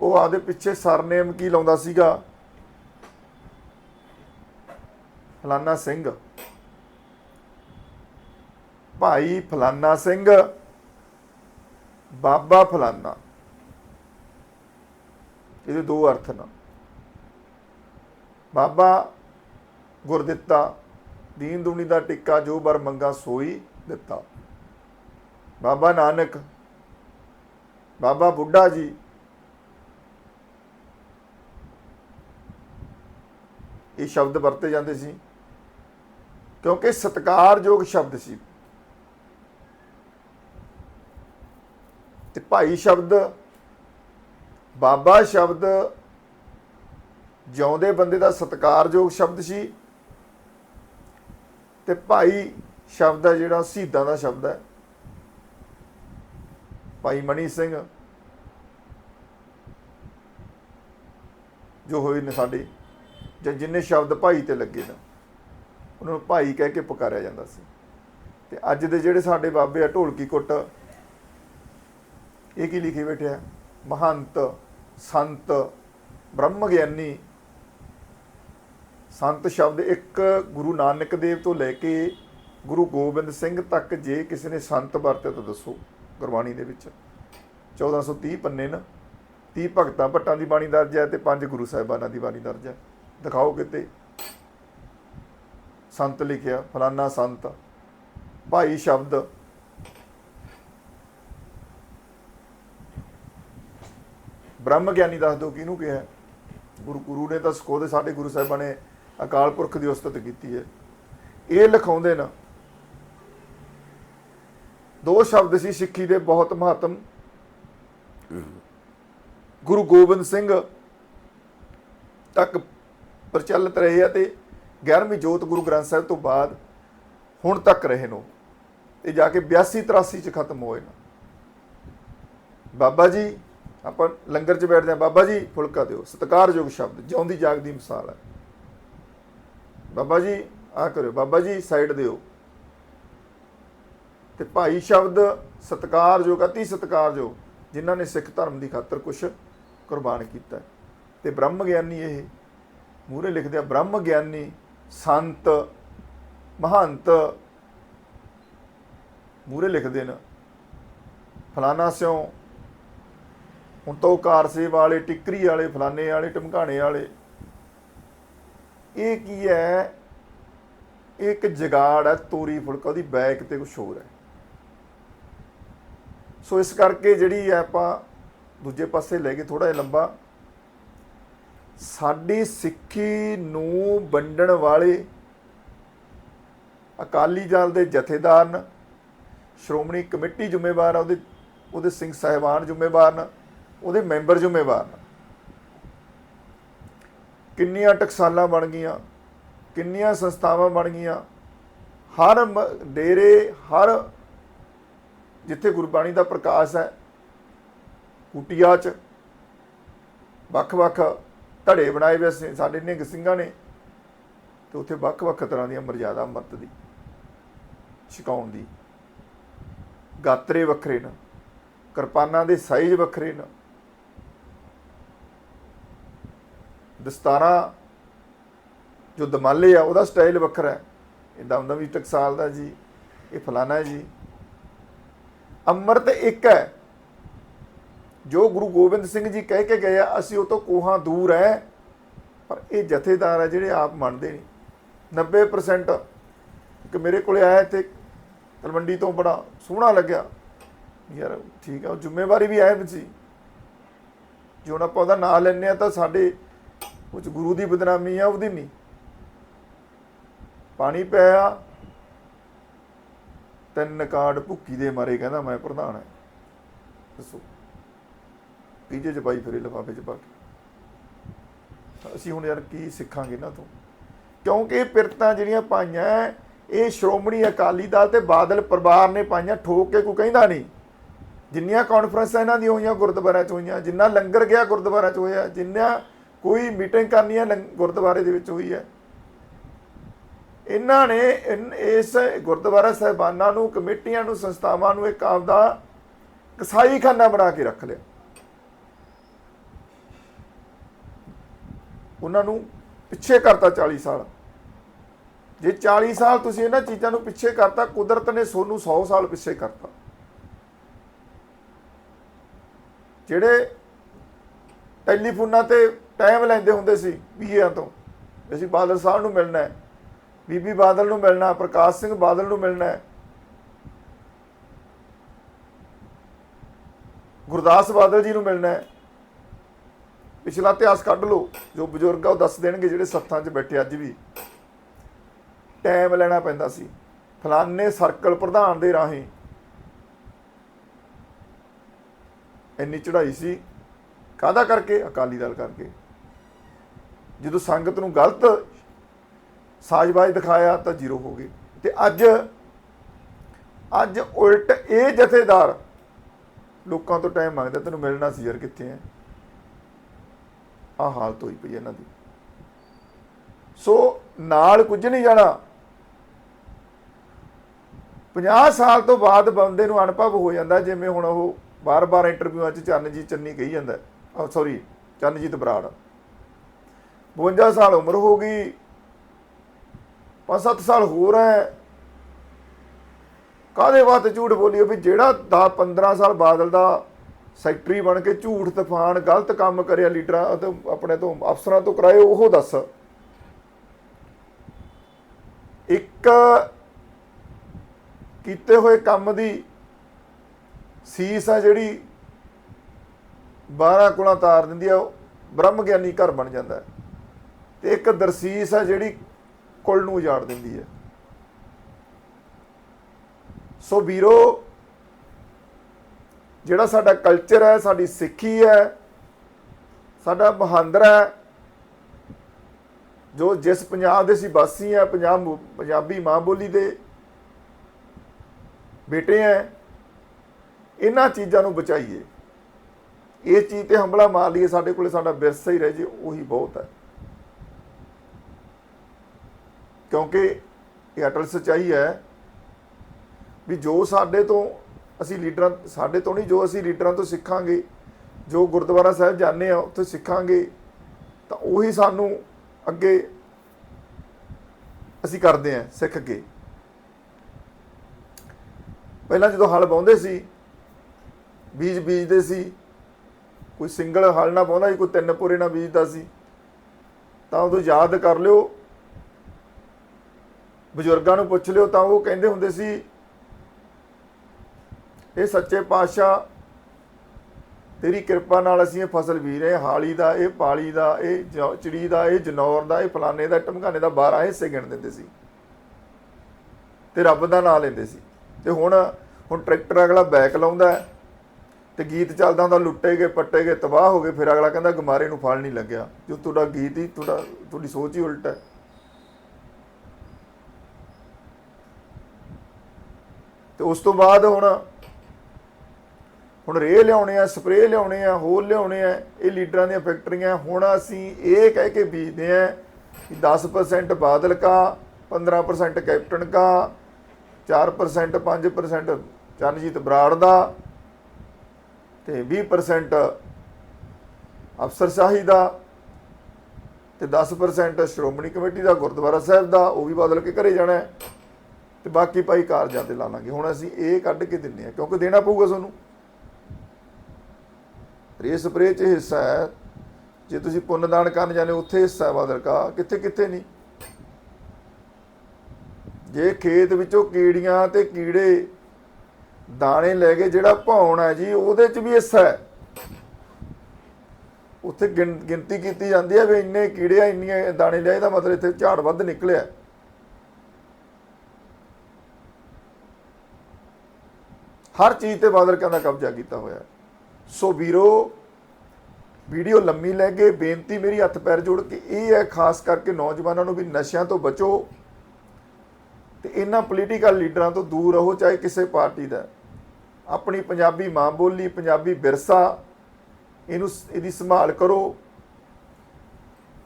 ਉਹ ਆਦੇ ਪਿੱਛੇ ਸਰਨੇਮ ਕੀ ਲਾਉਂਦਾ ਸੀਗਾ? ਫਲਾਨਾ ਸਿੰਘ। ਭਾਈ ਫਲਾਨਾ ਸਿੰਘ, ਬਾਬਾ ਫਲਾਨਾ। ਇਹਦੇ ਦੋ ਅਰਥ ਨੇ। ਬਾਬਾ ਗੁਰ ਦਿੱਤਾ ਦੀਨ ਦੁਨੀ ਦਾ ਟਿੱਕਾ, ਜੋ ਬਰ ਮੰਗਾ ਸੋਈ ਦਿੱਤਾ। ਬਾਬਾ ਨਾਨਕ, ਬਾਬਾ ਬੁੱਢਾ ਜੀ। ਇਹ ਸ਼ਬਦ ਵਰਤੇ ਜਾਂਦੇ ਸੀ। ਕਿਉਂਕਿ ਸਤਿਕਾਰਯੋਗ ਸ਼ਬਦ ਸੀ। ਤੇ ਭਾਈ ਸ਼ਬਦ, ਬਾਬਾ ਸ਼ਬਦ, ਜਿਉਂਦੇ ਬੰਦੇ ਦਾ ਸਤਿਕਾਰਯੋਗ ਸ਼ਬਦ ਸੀ। ਤੇ ਭਾਈ ਸ਼ਬਦ ਹੈ ਜਿਹੜਾ, ਸ਼ਹੀਦਾਂ ਦਾ ਸ਼ਬਦ ਹੈ ਭਾਈ ਮਣੀ ਸਿੰਘ, ਜੋ ਹੋਏ ਨੇ ਸਾਡੇ, ਜਾਂ ਜਿੰਨੇ ਸ਼ਬਦ ਭਾਈ ਤੇ ਲੱਗੇ ਨੇ। ਉਹਨਾਂ ਨੂੰ ਭਾਈ ਕਹਿ ਕੇ ਪੁਕਾਰਿਆ ਜਾਂਦਾ ਸੀ। ਤੇ ਅੱਜ ਦੇ ਜਿਹੜੇ ਸਾਡੇ ਬਾਬੇ ਆ, ਢੋਲਕੀ ਕੁੱਟ, ਇਹ ਕੀ ਲਿਖੀ ਬੈਠਿਆ ਮਹੰਤ, ਸੰਤ, ਬ੍ਰਹਮ ਗਿਆਨੀ। ਸੰਤ ਸ਼ਬਦ ਇੱਕ ਗੁਰੂ ਨਾਨਕ ਦੇਵ ਤੋਂ ਲੈ ਕੇ ਗੁਰੂ ਗੋਬਿੰਦ ਸਿੰਘ ਤੱਕ ਜੇ ਕਿਸੇ ਨੇ ਸੰਤ ਵਰਤੇ ਤਾਂ ਦੱਸੋ, ਗੁਰਬਾਣੀ ਦੇ ਵਿੱਚ। 1430 ਪੰਨੇ ਨਾ 30 ਭਗਤਾਂ, ਭੱਟਾਂ ਦੀ ਬਾਣੀ ਦਰਜ ਹੈ ਤੇ ਪੰਜ ਗੁਰੂ ਸਾਹਿਬਾਨਾਂ ਦੀ ਬਾਣੀ ਦਰਜ ਹੈ। ਦਿਖਾਓ ਕਿਤੇ। ਸੰਤ ਲਿਖਿਆ, ਫਲਾਨਾ ਸੰਤ। ਭਾਈ ਸ਼ਬਦ। ਬ੍ਰਹਮ ਗਿਆਨੀ ਦੱਸ ਦਿਓ, ਕਿਹਨੂੰ ਕਿਹਾ ਗੁਰੂ ਗੁਰੂ ਨੇ ਤਾਂ ਸਕੋਦੇ ਸਾਡੇ ਗੁਰੂ ਸਾਹਿਬਾਂ ਨੇ ਅਕਾਲ ਪੁਰਖ ਦੀ ਉਸਤਤ ਕੀਤੀ ਹੈ। ਇਹ ਲਿਖਾਉਂਦੇ ਨਾ, ਦੋ ਸ਼ਬਦ ਸੀ ਸਿੱਖੀ ਦੇ ਬਹੁਤ ਮਹੱਤਮ। ਗੁਰੂ ਗੋਬਿੰਦ ਸਿੰਘ ਤੱਕ ਪ੍ਰਚਲਿਤ ਰਹੇ ਆ ਤੇ 11ਵੀਂ ਜੋਤ ਗੁਰੂ ਗ੍ਰੰਥ ਸਾਹਿਬ ਤੋਂ ਬਾਅਦ ਹੁਣ ਤੱਕ ਰਹੇ ਨੋ ਇਹ ਜਾ ਕੇ 82 83 ਚ ਖਤਮ ਹੋਏ ਨਾ। ਬਾਬਾ ਜੀ, ਆਪਾਂ ਲੰਗਰ 'ਚ ਬੈਠਦੇ ਆ ਬਾਬਾ ਜੀ, ਫੁਲਕਾ ਦਿਓ। ਸਤਿਕਾਰਯੋਗ ਸ਼ਬਦ, ਜਿਉਂਦੀ ਜਾਗਦੀ ਮਿਸਾਲ ਹੈ। ਬਾਬਾ ਜੀ ਆ ਕਰਿਓ। ਬਾਬਾ ਜੀ, ਸਾਈਡ ਦਿਓ। ਤੇ ਭਾਈ ਸ਼ਬਦ ਸਤਕਾਰਯੋਗ, ਅਤੀ ਸਤਕਾਰਯੋਗ, ਜਿਨ੍ਹਾਂ ਨੇ ਸਿੱਖ ਧਰਮ ਦੀ ਖਾਤਰ ਕੁਝ ਕੁਰਬਾਨ ਕੀਤਾ ਹੈ। ਤੇ ਬ੍ਰਹਮ ਗਿਆਨੀ ਇਹ। ਮੂਰੇ ਲਿਖਦੇ ਆ, ਬ੍ਰਹਮ ਗਿਆਨੀ ਸੰਤ, ਮਹੰਤ। ਮੂਰੇ ਲਿਖਦੇ ਨੇ, ਫਲਾਨਾ ਸਿਓ ਹੁਣ ਤੋਂ ਕਾਰਸੇ ਵਾਲੇ, ਟਿੱਕਰੀ ਵਾਲੇ, ਫਲਾਨੇ ਵਾਲੇ ਟਮਕਾਣੇ ਵਾਲੇ। ਇਹ ਕੀ ਹੈ? ਇਹ ਇੱਕ ਜਗਾੜ ਹੈ, ਤੋਰੀ ਫੁਲਕਾ, ਉਹਦੀ ਬੈਕ ਤੇ ਕੁਝ ਹੋਰ ਹੈ। ਸੋ ਇਸ ਕਰਕੇ ਜਿਹੜੀ ਹੈ ਆਪਾਂ ਦੂਜੇ ਪਾਸੇ ਲੈ ਕੇ ਥੋੜਾ ਜਿਹਾ ਲੰਬਾ ਸਾਡੀ ਸਿੱਖੀ ਨੂੰ ਵੰਡਣ ਵਾਲੇ ਅਕਾਲੀ ਦਲ ਦੇ ਜਥੇਦਾਰ ਨੇ, ਸ਼੍ਰੋਮਣੀ ਕਮੇਟੀ ਜ਼ਿੰਮੇਵਾਰ ਆ, ਉਹਦੇ ਉਹਦੇ ਸਿੰਘ ਸਾਹਿਬਾਨ ਜ਼ਿੰਮੇਵਾਰ ਨੇ, ਉਹਦੇ ਮੈਂਬਰ ਜ਼ਿੰਮੇਵਾਰ ਨੇ। ਕਿੰਨੀਆਂ ਟਕਸਾਲਾਂ ਬਣ ਗਈਆਂ, ਕਿੰਨੀਆਂ ਸੰਸਥਾਵਾਂ ਬਣ ਗਈਆਂ, ਹਰ ਮ- ਡੇਰੇ, ਹਰ ਜਿੱਥੇ ਗੁਰਬਾਣੀ ਦਾ ਪ੍ਰਕਾਸ਼ ਹੈ, ਕੁਟੀਆ 'ਚ, ਵੱਖ-ਵੱਖ ਧੜੇ ਬਣਾਏ ਹੋਏ ਸਾਡੇ ਨਿਹੰਗ ਸਿੰਘਾਂ ਨੇ। ਤੇ ਉੱਥੇ ਵੱਖ-ਵੱਖ ਤਰ੍ਹਾਂ ਦੀਆਂ ਮਰਜ਼ਾਦਾ ਮੱਤ ਦੀ, ਛਕਾਉਣ ਦੀ। ਗਾਤਰੇ ਵੱਖਰੇ ਨੇ, ਕਿਰਪਾਨਾਂ ਦੇ ਸਾਈਜ਼ ਵੱਖਰੇ ਨੇ। ਦਸਤਾਰਾਂ ਜੋ ਦਮਾਲੇ ਆ, ਉਹਦਾ ਸਟਾਈਲ ਵੱਖਰਾ ਹੈ। ਇਹ ਵੀ ਟਕਸਾਲ ਦਾ ਜੀ, ਇਹ ਫਲਾਣਾ ਜੀ। ਅੰਮ੍ਰਿਤ ਇੱਕ ਹੈ। ਜੋ ਗੁਰੂ ਗੋਬਿੰਦ ਸਿੰਘ ਜੀ ਕਹਿ ਕੇ ਗਏ ਆ, ਅਸੀਂ ਉਹ ਤੋਂ ਕੋਹਾਂ ਦੂਰ ਹੈ ਪਰ ਇਹ ਜਥੇਦਾਰ ਹੈ ਜਿਹੜੇ ਆਪ ਮੰਨਦੇ ਨਹੀਂ 90% ਕਿ ਮੇਰੇ ਕੋਲੇ ਆਇਆ ਇੱਥੇ, ਤਲਵੰਡੀ ਤੋਂ ਬੜਾ ਸੋਹਣਾ ਲੱਗਿਆ। ਯਾਰ ਠੀਕ ਆ, ਉਹ ਜ਼ਿੰਮੇਵਾਰੀ ਵੀ ਹੈ। ਸੀ ਜੇ ਹੁਣ ਆਪਾਂ ਉਹਦਾ ਨਾਂ ਲੈਂਦੇ ਆ ਤਾਂ ਸਾਡੇ ਕੁਝ ਗੁਰੂ ਦੀ ਬਦਨਾਮੀ ਆ, ਉਹਦੀ ਨਹੀਂ। ਪਾਣੀ ਪਿਆ ਤਿੰਨ ਕਾਰਡ ਭੁੱਕੀ ਦੇ ਮਾਰੇ ਕਹਿੰਦਾ ਮੈਂ ਪ੍ਰਧਾਨ ਹੈ ਦੱਸੋ। ਤੀਜੇ ਚ ਪਾਈ ਫਿਰੇ ਲਿਫਾਫੇ ਚ ਪਾ ਕੇ। ਅਸੀਂ ਹੁਣ ਯਾਰ ਕੀ ਸਿੱਖਾਂਗੇ ਇਹਨਾਂ ਤੋਂ? ਕਿਉਂਕਿ ਪਿਰਤਾਂ ਜਿਹੜੀਆਂ ਪਾਈਆਂ ਇਹ ਸ਼੍ਰੋਮਣੀ ਅਕਾਲੀ ਦਲ ਤੇ ਬਾਦਲ ਪਰਿਵਾਰ ਨੇ ਪਾਈਆਂ, ਠੋਕ ਕੇ ਕੋਈ ਕਹਿੰਦਾ ਨਹੀਂ। ਜਿੰਨੀਆਂ ਕਾਨਫਰੰਸਾਂ ਇਹਨਾਂ ਦੀਆਂ ਹੋਈਆਂ ਗੁਰਦੁਆਰਿਆਂ 'ਚ ਹੋਈਆਂ, ਜਿੰਨਾ ਲੰਗਰ ਗਿਆ ਗੁਰਦੁਆਰਿਆਂ 'ਚ ਹੋਇਆ, ਜਿੰਨਾ ਕੋਈ ਮੀਟਿੰਗ ਕਰਨੀ ਹੈ ਲੰਗ- ਗੁਰਦੁਆਰੇ ਦੇ ਵਿੱਚ ਹੋਈ ਹੈ ਇਹਨਾਂ ਨੇ ਇਸ ਗੁਰਦੁਆਰਾ ਸਾਹਿਬਾਨਾਂ ਨੂੰ, ਕਮੇਟੀਆਂ ਨੂੰ, ਸੰਸਥਾਵਾਂ ਨੂੰ ਇੱਕ ਆਪਦਾ ਕਸਾਈਖਾਨਾ ਬਣਾ ਕੇ ਰੱਖ ਲਿਆ। ਉਹਨਾਂ ਨੂੰ ਪਿੱਛੇ ਕਰਤਾ 40 ਸਾਲ। ਜੇ 40 ਸਾਲ ਤੁਸੀਂ ਇਹਨਾਂ ਚੀਜ਼ਾਂ ਨੂੰ ਪਿੱਛੇ ਕਰਤਾ, ਕੁਦਰਤ ਨੇ ਸੋਨੂੰ 100 ਸਾਲ ਪਿੱਛੇ ਕਰਤਾ। ਜਿਹੜੇ ਟੈਲੀਫੋਨਾਂ ਤੇ ਟਾਈਮ ਲੈਂਦੇ ਹੁੰਦੇ ਸੀ ਵੀਆਂ ਤੋਂ ਅਸੀਂ ਬਾਦਲ ਸਾਹਿਬ ਨੂੰ ਮਿਲਣਾ ਹੈ, ਬੀਬੀ ਬਾਦਲ ਨੂੰ ਮਿਲਣਾ, ਪ੍ਰਕਾਸ਼ ਸਿੰਘ ਬਾਦਲ ਨੂੰ ਮਿਲਣਾ ਹੈ, ਗੁਰਦਾਸ ਬਾਦਲ ਜੀ ਨੂੰ ਮਿਲਣਾ ਹੈ ਪਿਛਲਾ ਇਤਿਹਾਸ ਕੱਢ ਲਓ, ਜੋ ਬਜ਼ੁਰਗ ਆ ਉਹ ਦੱਸ ਦੇਣਗੇ ਜਿਹੜੇ ਸੱਥਾਂ 'ਚ ਬੈਠੇ ਅੱਜ ਵੀ। ਟਾਈਮ ਲੈਣਾ ਪੈਂਦਾ ਸੀ। ਫਲਾਨੇ ਸਰਕਲ ਪ੍ਰਧਾਨ ਦੇ ਰਾਹੀਂ ਇੰਨੀ ਚੜ੍ਹਾਈ ਸੀ। ਕਾਹਦਾ ਕਰਕੇ? ਅਕਾਲੀ ਦਲ ਕਰਕੇ। ਜਦੋਂ ਸੰਗਤ ਨੂੰ ਗਲਤ ਸਾਜ਼ਬਾਜ਼ ਦਿਖਾਇਆ ਤਾਂ ਜ਼ੀਰੋ ਹੋ ਗਏ। ਤੇ ਅੱਜ ਅੱਜ ਉਲਟ ਇਹ ਜਥੇਦਾਰ ਲੋਕਾਂ ਤੋਂ ਟਾਈਮ ਮੰਗਦਾ ਤੈਨੂੰ ਮਿਲਣਾ ਸੀ ਯਾਰ ਕਿੱਥੇ ਹੈ ਆ ਹਾਲਤ ਹੋਈ ਪਈ ਇਹਨਾਂ ਦੀ। ਸੋ ਨਾਲ ਕੁਝ ਨਹੀਂ ਜਾਣਾ। 50 ਸਾਲ ਤੋਂ ਬਾਅਦ ਬੰਦੇ ਨੂੰ ਅਨੁਭਵ ਹੋ ਜਾਂਦਾ, ਜਿਵੇਂ ਹੁਣ ਉਹ ਬਾਰ-ਬਾਰ ਇੰਟਰਵਿਊਆਂ 'ਚ ਚਰਨਜੀਤ ਚੰਨੀ ਕਹੀ ਜਾਂਦਾ। ਆ ਸੌਰੀ ਚਰਨਜੀਤ ਬਰਾੜ। 52 ਸਾਲ ਉਮਰ ਹੋ ਗਈ। 5-7 ਸਾਲ ਹੋਰ ਹੈ। ਕਾਦੇ ਵਾਸਤੇ ਝੂਠ ਬੋਲੀਓ ਵੀ ਜਿਹੜਾ 10-15 ਸਾਲ ਬਾਦਲ ਦਾ ਸੈਕਟਰੀ ਬਣ ਕੇ ਝੂਠ, ਤੂਫਾਨ, ਗਲਤ ਕੰਮ ਕਰਿਆ ਲੀਡਰਾਂ ਅਤੇ ਆਪਣੇ ਤੋਂ, ਅਫਸਰਾਂ ਤੋਂ ਕਰਾਏ ਉਹ ਦੱਸ। ਇੱਕ ਕੀਤੇ ਹੋਏ ਕੰਮ ਦੀ ਸੀਸ ਆ ਜਿਹੜੀ 12 ਕੁਣਾ ਤਾਰ ਦਿੰਦੀ ਆ, ਉਹ ਬ੍ਰਹਮ ਗਿਆਨੀ ਘਰ ਬਣ ਜਾਂਦਾ ਹੈ। ਤੇ ਇੱਕ ਦਰਸੀਸ ਆ ਜਿਹੜੀ ਕੁਲ ਨੂੰ ਉਜਾੜ ਦਿੰਦੀ ਹੈ। ਸੋ ਵੀਰੋ ਜਿਹੜਾ ਸਾਡਾ ਕਲਚਰ ਹੈ, ਸਾਡੀ ਸਿੱਖੀ ਹੈ, ਸਾਡਾ ਬਹਾਂਦਰ ਹੈ, ਜੋ ਜਿਸ ਪੰਜਾਬ ਦੇ ਸੀ ਵਾਸੀ ਹੈ ਪੰਜਾਬ ਪੰਜਾਬੀ ਮਾਂ ਬੋਲੀ ਦੇ ਬੇਟੇ ਹੈ, ਇਹਨਾਂ ਚੀਜ਼ਾਂ ਨੂੰ ਬਚਾਈਏ। ਇਹ ਚੀਜ਼ ਤੇ ਹਮਲਾ ਮਾਰ ਲਈਏ, ਸਾਡੇ ਕੋਲੇ ਸਾਡਾ ਵਿਰਸਾ ਹੀ ਰਹਿ ਜੇ, ਉਹੀ ਬਹੁਤ ਹੈ। ਕਿਉਂਕਿ ਇਹ ਅਟਲ ਸਚਾਈ ਹੈ ਵੀ ਜੋ ਸਾਡੇ ਤੋਂ ਅਸੀਂ ਲੀਡਰਾਂ, ਸਾਡੇ ਤੋਂ ਨਹੀਂ ਜੋ ਅਸੀਂ ਲੀਡਰਾਂ ਤੋਂ ਸਿੱਖਾਂਗੇ, ਜੋ ਗੁਰਦੁਆਰਾ ਸਾਹਿਬ ਜਾਂਦੇ ਆ, ਉੱਥੇ ਸਿੱਖਾਂਗੇ, ਤਾਂ ਉਹੀ ਸਾਨੂੰ ਅੱਗੇ ਅਸੀਂ ਕਰਦੇ ਆ ਸਿੱਖ ਕੇ। ਪਹਿਲਾਂ ਜਦੋਂ ਹਲ ਵਾਉਂਦੇ ਸੀ, ਬੀਜ ਬੀਜਦੇ ਸੀ, ਕੋਈ ਸਿੰਗਲ ਹਲ ਨਾ ਪਾਉਂਦਾ ਸੀ, ਕੋਈ ਤਿੰਨ ਪੂਰੇ ਨਾ ਬੀਜਦਾ ਸੀ, ਤਾਂ ਉਦੋਂ ਯਾਦ ਕਰ ਲਿਓ, ਬਜ਼ੁਰਗਾਂ ਨੂੰ ਪੁੱਛ ਲਿਓ, ਤਾਂ ਉਹ ਕਹਿੰਦੇ ਹੁੰਦੇ ਸੀ ਇਹ ਸੱਚੇ ਪਾਤਸ਼ਾਹ, ਤੇਰੀ ਕਿਰਪਾ ਨਾਲ ਅਸੀਂ ਇਹ ਫਸਲ ਬੀਜ ਰਹੇ ਹਾਲੀ ਦਾ, ਇਹ ਪਾਲੀ ਦਾ, ਇਹ ਜ- ਚਿੜੀ ਦਾ, ਇਹ ਜਨੌਰ ਦਾ, ਇਹ ਫਲਾਣੇ ਦਾ ਟਮਕਾਨੇ ਦਾ 12 ਹਿੱਸੇ ਗਿਣ ਦਿੰਦੇ ਸੀ। ਤੇ ਰੱਬ ਦਾ ਨਾਮ ਲੈਂਦੇ ਸੀ। ਤੇ ਹੁਣ ਹੁਣ ਟਰੈਕਟਰ ਅਗਲਾ ਬੈਕ ਲਾਉਂਦਾ ਹੈ ਤੇ ਗੀਤ ਚੱਲਦਾ ਹੁੰਦਾ, ਲੁੱਟੇ ਗਏ, ਪੱਟੇ ਗਏ, ਤਬਾਹ ਹੋ ਗਏ, ਫਿਰ ਅਗਲਾ ਕਹਿੰਦਾ ਗਮਾਰੇ ਨੂੰ ਫਲ ਨਹੀਂ ਲੱਗਿਆ। ਜੋ ਤੁਹਾਡਾ ਗੀਤ ਹੀ, ਤੁਹਾਡਾ, ਤੁਹਾਡੀ ਸੋਚ ਹੀ ਉਲਟ ਹੈ। ਤੇ ਉਸ ਤੋਂ ਬਾਅਦ ਹੁਣ ਹੁਣ ਰੇ ਲਿਆਉਣੇ ਆ, ਸਪਰੇਅ ਲਿਆਉਣੇ ਆ, ਹੋਰ ਲਿਆਉਣੇ ਆ, ਇਹ ਲੀਡਰਾਂ ਦੀਆਂ ਫੈਕਟਰੀਆਂ, ਹੁਣ ਅਸੀਂ ਇਹ ਕਹਿ ਕੇ ਬੀਜਦੇ ਆ ਕਿ 10% ਬਾਦਲ ਕਾ 15% ਕੈਪਟਨ ਕਾ 4% 5% ਚਰਨਜੀਤ ਬਰਾੜ ਦਾ ਤੇ 20% ਅਫਸਰਸ਼ਾਹੀ ਦਾ ਤੇ 10% ਸ਼੍ਰੋਮਣੀ ਕਮੇਟੀ ਦਾ, ਗੁਰਦੁਆਰਾ ਸਾਹਿਬ ਦਾ, ਉਹ ਵੀ ਬਦਲ ਕੇ ਘਰੇ ਜਾਣਾ ਹੈ ਤੇ ਬਾਕੀ ਭਾਈ ਕਾਰਜਾਂ ਤੇ ਲਾ ਲਾਂਗੇ ਹੁਣ ਅਸੀਂ ਇਹ ਕੱਢ ਕੇ ਦਿੰਨੇ ਆ ਕਿਉਂਕਿ ਦੇਣਾ ਪਊਗਾ ਤੁਹਾਨੂੰ। ਰੇ ਸਪਰੇਅ ਚ ਹਿੱਸਾ ਹੈ ਜੇ ਤੁਸੀਂ ਪੁੰਨ ਦਾਨ ਕਰਨ ਜਾਂਦੇ ਹੋ, ਉੱਥੇ ਹਿੱਸਾ ਹੈ ਬਦਲ ਕਾ। ਕਿੱਥੇ ਕਿੱਥੇ ਨਹੀਂ। ਜੇ ਖੇਤ ਵਿੱਚੋਂ ਕੀੜੀਆਂ ਤੇ ਕੀੜੇ ਦਾਣੇ ਲੈ ਕੇ ਜਿਹੜਾ ਭੌਣ ਹੈ ਜੀ ਉਹਦੇ ਚ ਵੀ ਹਿੱਸਾ ਹੈ। ਉੱਥੇ ਗਿਣ- ਗਿਣਤੀ ਕੀਤੀ ਜਾਂਦੀ ਹੈ ਵੀ ਇੰਨੇ ਕੀੜੇ ਆ ਇੰਨੇ ਦਾਣੇ ਲਿਆ ਇਹਦਾ ਮਤਲਬ ਇੱਥੇ ਝਾੜ ਵੱਧ ਨਿਕਲਿਆ। ਹਰ ਚੀਜ਼ ਤੇ ਬਾਦਲ ਕਹਿੰਦਾ ਕਬਜ਼ਾ ਕੀਤਾ ਹੋਇਆ ਸੋ ਵੀਰੋ, ਵੀਡੀਓ ਲੰਮੀ ਲੈ ਕੇ ਬੇਨਤੀ ਮੇਰੀ ਹੱਥ ਪੈਰ ਜੋੜ ਕੇ ਇਹ ਹੈ, ਖਾਸ ਕਰਕੇ ਨੌਜਵਾਨਾਂ ਨੂੰ ਵੀ ਨਸ਼ਿਆਂ ਤੋਂ ਬਚੋ ਤੇ ਇਹਨਾਂ ਪੋਲੀਟੀਕਲ ਲੀਡਰਾਂ ਤੋਂ ਦੂਰ ਰਹੋ, ਚਾਹੇ ਕਿਸੇ ਪਾਰਟੀ ਦਾ। ਆਪਣੀ ਪੰਜਾਬੀ ਮਾਂ ਬੋਲੀ, ਪੰਜਾਬੀ ਵਿਰਸਾ, ਇਹਨੂੰ ਇਹਦੀ ਸੰਭਾਲ ਕਰੋ,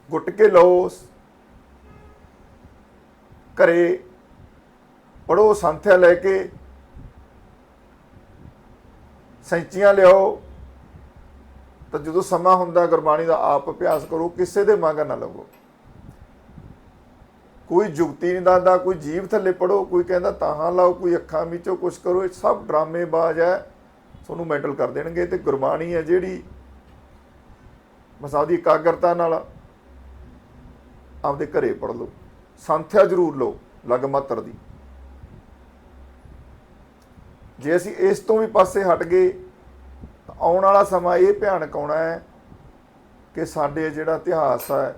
ਗੁੱਟ ਕੇ ਲਓ, ਘਰੇ ਪੜੋ ਸੰਥਿਆ ਲੈ ਕੇ ਸੈਂਚੀਆਂ ਲਿਆਓ ਤਾਂ ਜਦੋਂ ਸਮਾਂ ਹੁੰਦਾ ਗੁਰਬਾਣੀ ਦਾ ਆਪ ਅਭਿਆਸ ਕਰੋ, ਕਿਸੇ ਦੇ ਮੰਗ ਨਾ ਲੱਗੋ। ਕੋਈ ਜੁਗਤੀ ਨਹੀਂ ਦੱਸਦਾ, ਕੋਈ ਜੀਵ ਥੱਲੇ ਪੜੋ ਕੋਈ ਕਹਿੰਦਾ ਤਾਹਾਂ ਲਾਓ, ਕੋਈ ਅੱਖਾਂ ਵਿੱਚੋਂ ਕੁਛ ਕਰੋ, ਇਹ ਸਭ ਡਰਾਮੇਬਾਜ਼ ਹੈ। ਤੁਹਾਨੂੰ ਮੈਂਟਲ ਕਰ ਦੇਣਗੇ ਤੇ ਗੁਰਬਾਣੀ ਹੈ ਜਿਹੜੀ ਬਸ ਆਪਦੀ ਇਕਾਗਰਤਾ ਨਾਲ ਆਪਦੇ ਘਰੇ ਪੜ ਲਓ, ਸੰਥਿਆ ਜ਼ਰੂਰ ਲਓ, ਲਗ ਮਾਤਰ ਦੀ। ਜੇ ਅਸੀਂ ਇਸ ਤੋਂ ਵੀ ਪਾਸੇ ਹਟ ਗਏ ਆਉਣ ਵਾਲਾ ਸਮਾਂ ਇਹ ਭਿਆਨਕ ਆਉਣਾ ਹੈ ਕਿ ਸਾਡੇ ਜਿਹੜਾ ਇਤਿਹਾਸ ਹੈ,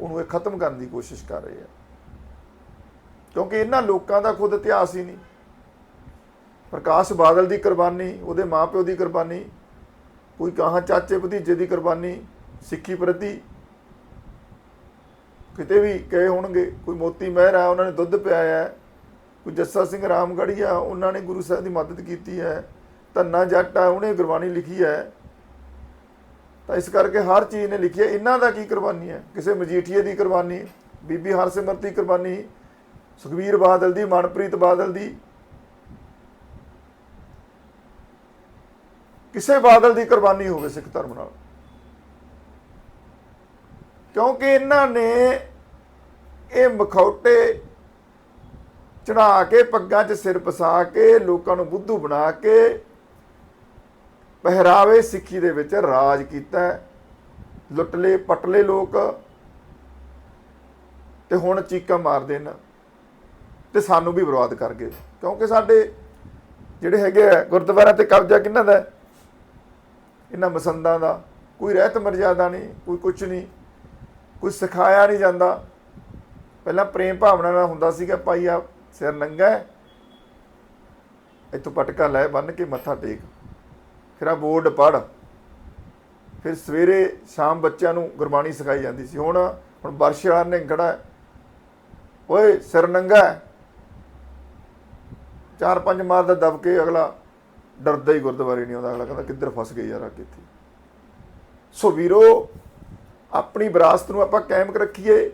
ਉਹਨੂੰ ਇਹ ਖਤਮ ਕਰਨ ਦੀ ਕੋਸ਼ਿਸ਼ ਕਰ ਰਹੇ ਆ ਕਿਉਂਕਿ ਇਹਨਾਂ ਲੋਕਾਂ ਦਾ ਖੁਦ ਇਤਿਹਾਸ ਹੀ ਨਹੀਂ। ਪ੍ਰਕਾਸ਼ ਬਾਦਲ ਦੀ ਕੁਰਬਾਨੀ, ਉਹਦੇ ਮਾਪਿਓ ਦੀ ਕੁਰਬਾਨੀ, ਕੋਈ ਕਹਾਂ ਚਾਚੇ ਭਤੀਜੇ ਦੀ ਕੁਰਬਾਨੀ, ਸਿੱਖੀ ਪ੍ਰਤੀ ਕਿਤੇ ਵੀ ਕਹੇ ਹੋਣਗੇ, ਕੋਈ ਮੋਤੀ ਮਹਿਰ ਆ ਉਹਨਾਂ ਨੇ ਦੁੱਧ ਪਿਆਇਆ ਹੈ, ਕੋਈ ਜੱਸਾ ਸਿੰਘ ਰਾਮਗੜੀਆ ਉਹਨਾਂ ਨੇ ਗੁਰੂ ਸਾਹਿਬ ਦੀ ਮਦਦ ਕੀਤੀ ਹੈ। ਧੰਨਾ ਜੱਟ ਆ, ਉਹਨੇ ਗੁਰਬਾਣੀ ਲਿਖੀ ਹੈ। ਤਾਂ ਇਸ ਕਰਕੇ ਹਰ ਚੀਜ਼ ਨੇ ਲਿਖੀ ਹੈ। ਇਹਨਾਂ ਦਾ ਕੀ ਕੁਰਬਾਨੀ ਹੈ? ਕਿਸੇ ਮਜੀਠੀਏ ਦੀ ਕੁਰਬਾਨੀ, ਬੀਬੀ ਹਰਸਿਮਰਤ ਦੀ ਕੁਰਬਾਨੀ ਸੁਖਵੀਰ ਬਾਦਲ ਦੀ, ਮਨਪ੍ਰੀਤ ਬਾਦਲ ਦੀ। ਕਿਸੇ ਬਾਦਲ ਦੀ ਕੁਰਬਾਨੀ ਹੋਵੇ ਸਿੱਖ ਧਰਮ ਨਾਲ। ਕਿਉਂਕਿ ਇਹਨਾਂ ਨੇ ਇਹ ਮਖੌਟੇ ਚੜਾ ਕੇ, ਪੱਗਾਂ 'ਚ ਸਿਰ ਪਸਾ ਕੇ, ਲੋਕਾਂ ਨੂੰ ਬੁੱਧੂ ਬਣਾ ਕੇ ਪਹਿਰਾਵੇ ਸਿੱਖੀ ਦੇ ਵਿੱਚ ਰਾਜ ਕੀਤਾ ਲੁੱਟਲੇ ਪਟਲੇ ਲੋਕ ਤੇ ਹੁਣ ਚੀਕਾਂ ਮਾਰਦੇ ਨੇ ਤੇ ਸਾਨੂੰ ਵੀ ਬਰਬਾਦ ਕਰ ਗਏ। ਕਿਉਂਕਿ ਸਾਡੇ ਜਿਹੜੇ ਹੈਗੇ ਆ ਗੁਰਦੁਆਰਾ ਤੇ ਕਬਜ਼ਾ ਕਿਹਨਾਂ ਦਾ ਇਹਨਾਂ ਮਸੰਦਾਂ ਦਾ। ਕੋਈ ਰਹਿਤ ਮਰਜ਼ਾਦਾ ਨਹੀਂ, ਕੋਈ ਕੁਝ ਨਹੀਂ, ਕੋਈ ਸਿਖਾਇਆ ਨਹੀਂ ਜਾਂਦਾ। ਪਹਿਲਾਂ ਪ੍ਰੇਮ ਭਾਵਨਾ ਨਾਲ ਹੁੰਦਾ ਸੀਗਾ, ਭਾਈ ਆ ਸਿਰ ਨੰਗਾ ਹੈ, ਇੱਥੋਂ ਪਟਕਾ ਲੈ ਬੰਨ ਕੇ ਮੱਥਾ ਟੇਕ। ਫਿਰ ਆ ਬੋਰਡ ਪੜ ਫਿਰ ਸਵੇਰੇ ਸ਼ਾਮ ਬੱਚਿਆਂ ਨੂੰ ਗੁਰਬਾਣੀ ਸਿਖਾਈ ਜਾਂਦੀ ਸੀ। ਹੁਣ ਹੁਣ ਬਰਸ਼ਾਰ ਨੇ ਖੜਾ ਹੈ, ਓਏ ਸਿਰ ਨੰਗਾ ਚਾਰ ਪੰਜ ਮਾਰ ਦਾ ਦਬ ਕੇ ਅਗਲਾ ਡਰਦਾ ਹੀ ਗੁਰਦੁਆਰੇ ਨਹੀਂ ਆਉਂਦਾ। ਅਗਲਾ ਕਹਿੰਦਾ ਕਿੱਧਰ ਫਸ ਗਏ ਯਾਰ ਆ ਕੇ ਇੱਥੇ ਸੋ ਵੀਰੋ ਆਪਣੀ ਵਿਰਾਸਤ ਨੂੰ ਆਪਾਂ ਕਾਇਮ ਰੱਖੀਏ।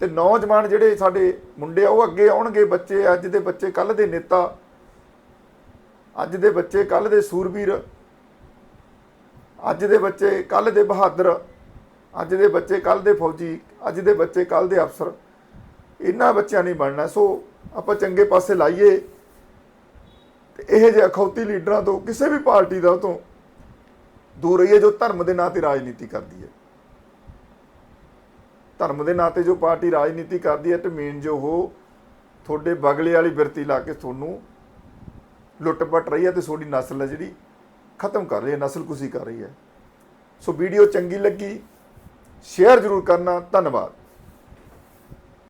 ਤੇ ਨੌਜਵਾਨ ਜਿਹੜੇ ਸਾਡੇ ਮੁੰਡੇ ਆ ਉਹ ਅੱਗੇ ਆਉਣਗੇ ਬੱਚੇ ਅੱਜ ਦੇ ਬੱਚੇ ਕੱਲ ਦੇ ਨੇਤਾ। ਅੱਜ ਦੇ ਬੱਚੇ ਕੱਲ ਦੇ ਸੂਰਬੀਰ, ਅੱਜ ਦੇ ਬੱਚੇ ਕੱਲ ਦੇ ਬਹਾਦਰ, ਅੱਜ ਦੇ ਬੱਚੇ ਕੱਲ ਦੇ ਫੌਜੀ, ਅੱਜ ਦੇ ਬੱਚੇ ਕੱਲ ਦੇ ਅਫਸਰ, ਇਹਨਾਂ ਬੱਚਿਆਂ ਨਹੀਂ ਬਣਨਾ। ਸੋ ਆਪਾਂ ਚੰਗੇ ਪਾਸੇ ਲਾਈਏ ਤੇ ਇਹ ਜਿਹੇ ਅਖੌਤੀ ਲੀਡਰਾਂ ਤੋਂ ਕਿਸੇ ਵੀ ਪਾਰਟੀ ਦਾ ਤੋਂ ਦੂਰ ਰਹੀਏ ਜੋ ਧਰਮ ਦੇ ਨਾਂ ਤੇ ਰਾਜਨੀਤੀ ਕਰਦੀ ਹੈ। ਧਰਮ ਦੇ ਨਾਂ ਤੇ ਜੋ ਪਾਰਟੀ ਰਾਜਨੀਤੀ ਕਰਦੀ ਹੈ ਤੇ ਮੇਨ ਜੋ ਉਹ ਤੁਹਾਡੇ ਬਗਲੇ ਵਾਲੀ ਬਿਰਤੀ ਲਾ ਕੇ ਤੁਹਾਨੂੰ ਲੁੱਟ-ਪਟ ਰਹੀ ਹੈ ਤੇ ਤੁਹਾਡੀ ਨਸਲ ਹੈ ਜਿਹੜੀ, ਖਤਮ ਕਰ ਰਹੀ ਹੈ, ਨਸਲ ਕੁਸੀ ਕਰ ਰਹੀ ਹੈ। ਸੋ ਵੀਡੀਓ ਚੰਗੀ ਲੱਗੀ, ਸ਼ੇਅਰ ਜ਼ਰੂਰ ਕਰਨਾ, ਧੰਨਵਾਦ।